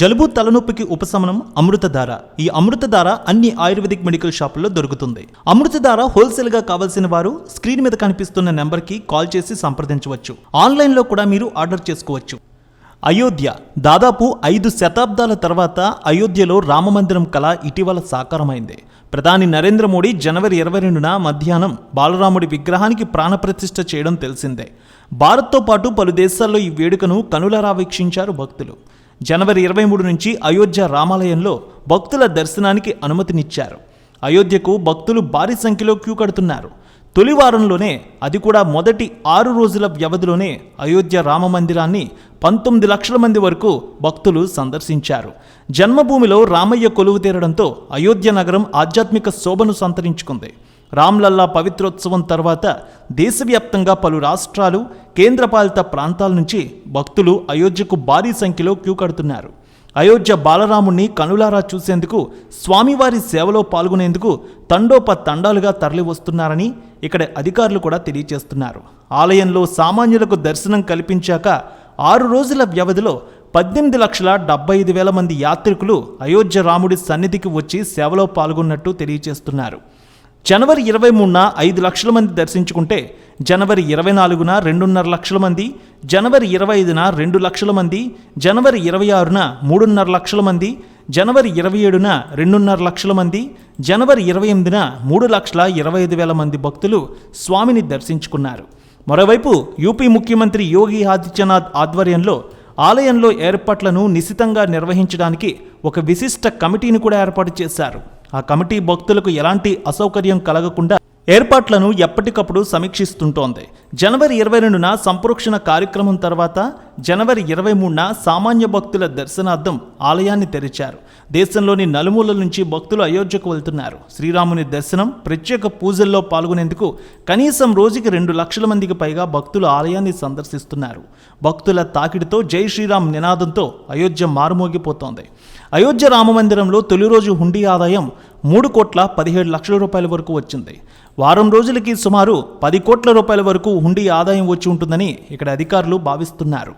జలుబు తలనొప్పికి ఉపశమనం అమృతధార. ఈ అమృతధార అన్ని ఆయుర్వేదిక్ మెడికల్ షాపుల్లో దొరుకుతుంది. అమృతధార హోల్సేల్గా కావాల్సిన వారు స్క్రీన్ మీద కనిపిస్తున్న నెంబర్కి కాల్ చేసి సంప్రదించవచ్చు. ఆన్లైన్లో కూడా మీరు ఆర్డర్ చేసుకోవచ్చు. అయోధ్య. దాదాపు ఐదు శతాబ్దాల తర్వాత అయోధ్యలో రామమందిరం కళ ఇటీవల సాకారమైంది. ప్రధాని నరేంద్ర మోడీ జనవరి ఇరవై రెండున మధ్యాహ్నం బాలరాముడి విగ్రహానికి ప్రాణప్రతిష్ఠ చేయడం తెలిసిందే. భారత్తో పాటు పలు దేశాల్లో ఈ వేడుకను కనులారా వీక్షించారు భక్తులు. జనవరి ఇరవై మూడు నుంచి అయోధ్య రామాలయంలో భక్తుల దర్శనానికి అనుమతినిచ్చారు. అయోధ్యకు భక్తులు భారీ సంఖ్యలో క్యూ కడుతున్నారు. తొలి వారంలోనే అది కూడా మొదటి ఆరు రోజుల వ్యవధిలోనే అయోధ్య రామ మందిరాన్ని పంతొమ్మిది లక్షల మంది వరకు భక్తులు సందర్శించారు. జన్మభూమిలో రామయ్య కొలువు తీరడంతో అయోధ్య నగరం ఆధ్యాత్మిక శోభను సంతరించుకుంది. రామ్లల్లా పవిత్రోత్సవం తర్వాత దేశవ్యాప్తంగా పలు రాష్ట్రాలు కేంద్రపాలిత ప్రాంతాల నుంచి భక్తులు అయోధ్యకు భారీ సంఖ్యలో క్యూ కడుతున్నారు. అయోధ్య బాలరాముణ్ణి కనులారా చూసేందుకు స్వామివారి సేవలో పాల్గొనేందుకు తండోప తండాలుగా తరలివస్తున్నారని ఇక్కడ అధికారులు కూడా తెలియజేస్తున్నారు. ఆలయంలో సామాన్యులకు దర్శనం కల్పించాక ఆరు రోజుల వ్యవధిలో పద్దెనిమిది లక్షల డెబ్బై ఐదు వేల మంది యాత్రికులు అయోధ్య రాముడి సన్నిధికి వచ్చి సేవలో పాల్గొన్నట్టు తెలియజేస్తున్నారు. జనవరి ఇరవై మూడున ఐదు లక్షల మంది దర్శించుకుంటే జనవరి ఇరవై నాలుగున రెండున్నర లక్షల మంది జనవరి ఇరవై ఐదున రెండు లక్షల మంది జనవరి ఇరవై ఆరున మూడున్నర లక్షల మంది జనవరి ఇరవై ఏడున రెండున్నర లక్షల మంది జనవరి ఇరవై ఎనిమిదిన మూడు లక్షల ఇరవై ఐదు వేల మంది భక్తులు స్వామిని దర్శించుకున్నారు. మరోవైపు యూపీ ముఖ్యమంత్రి యోగి ఆదిత్యనాథ్ ఆధ్వర్యంలో ఆలయంలో ఏర్పాట్లను నిశితంగా నిర్వహించడానికి ఒక విశిష్ట కమిటీని కూడా ఏర్పాటు చేశారు. ఆ కమిటీ భక్తులకు ఎలాంటి అసౌకర్యం కలగకుండా ఏర్పాట్లను ఎప్పటికప్పుడు సమీక్షిస్తుంటోంది. జనవరి ఇరవై రెండున సంప్రోక్షణ కార్యక్రమం తర్వాత జనవరి ఇరవై మూడున సామాన్య భక్తుల దర్శనార్థం ఆలయాన్ని తెరిచారు. దేశంలోని నలుమూలల నుంచి భక్తులు అయోధ్యకు వెళ్తున్నారు. శ్రీరాముని దర్శనం ప్రత్యేక పూజల్లో పాల్గొనేందుకు కనీసం రోజుకి రెండు లక్షల మందికి పైగా భక్తులు ఆలయాన్ని సందర్శిస్తున్నారు. భక్తుల తాకిడితో జై శ్రీరామ్ నినాదంతో అయోధ్య మారుమోగిపోతోంది. అయోధ్య రామమందిరంలో తొలి రోజు హుండీ ఆదాయం మూడు కోట్ల పదిహేడు లక్షల రూపాయల వరకు వచ్చింది. వారం రోజులకి సుమారు పది కోట్ల రూపాయల వరకు హుండీ ఆదాయం వచ్చి ఉంటుందని ఇక్కడ అధికారులు భావిస్తున్నారు.